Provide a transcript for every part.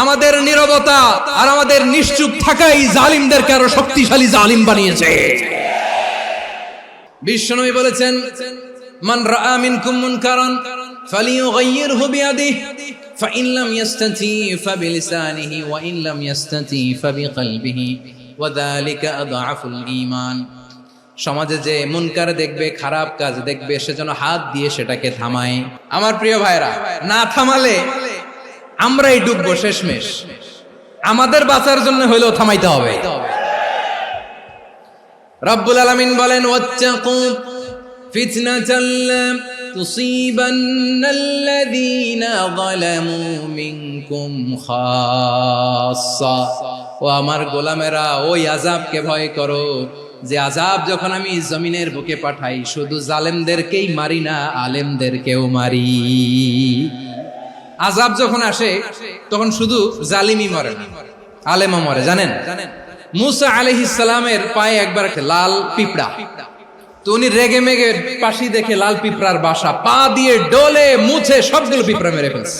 আমাদের নীরবতা আর আমাদের নিশ্চুপ থাকাই জালিমদেরকে আরো শক্তিশালী জালিম বানিয়েছে বিশ্বনবী বলেছেন মান রাআ মিনকুম মুনকারান ফালিয়ুগাইয়িরহু বিয়াদিহি فإن لم يستطيع فبلسانه وإن لم يستطيع فبقلبه وذلك أضعف الإيمان সমাজে যে মুনকার দেখবে খারাপ কাজ দেখবে সেজন্য হাত দিয়ে সেটাকে থামায় আমার প্রিয় ভাইরা না থামালে আমরাই ডুববো শেষমেশ। আমাদের বাঁচার জন্য হইলেও থামাইতে হবে। রব্বুল আলামিন বলেন যালামু মিনকুম খাসসা। ও আমার গোলামেরা, ওই আযাবকে ভয় করো, যে আযাব যখন আমি জমিনের বুকে পাঠাই, শুধু জালেমদেরকেই মারি না, আলেমদেরকেও মারি। আযাব যখন আসে, তখন শুধু জালিমি মরে না, আলেমও মরে, জানেন? মুসা আলাইহিস সালামের পায়ে একবার লাল পিঁপড়া। তো উনি রেগে মেগে পাশি দেখে লাল পিঁপড়ার বাসা, পা দিয়ে ডলে, মুছে সবগুলো পিঁপড়া মেরে ফেলছে।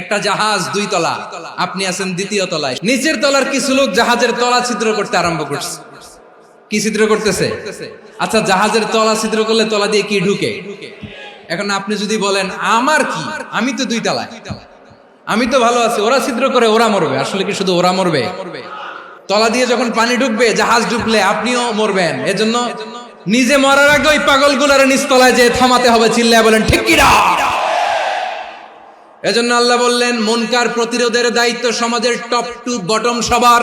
একটা জাহাজ দুই তলা। আপনি আছেন দ্বিতীয় তলায়। নিচের তলার কিছু লোক জাহাজের তলা ছিদ্র করতে আরম্ভ করছে। কি ছিদ্র করতেছে? আচ্ছা জাহাজের তলা ছিদ্র করলে তলা দিয়ে কি ঢুকে? এখন আপনি যদি বলেন, আমার কি? আমি তো দুই তলায়। আমি তো ভালো আছি। ওরা ছিদ্র করে, ওরা মরবে। আসলে কি শুধু ওরা মরবে? তলা দিয়ে যখন পানি ঢুকবে, জাহাজ ঢুকলে আপনিও মরবেন। এজন্য নিজে মরার আগে ওই পাগলগুলার নিচতলায় যে থামাতে হবে। চিল্লায় বলেন, ঠিক কিনা এজন্য আল্লাহ বললেন মনকার প্রতিরোধের দায়িত্ব সমাজের টপ টু বটম সবার।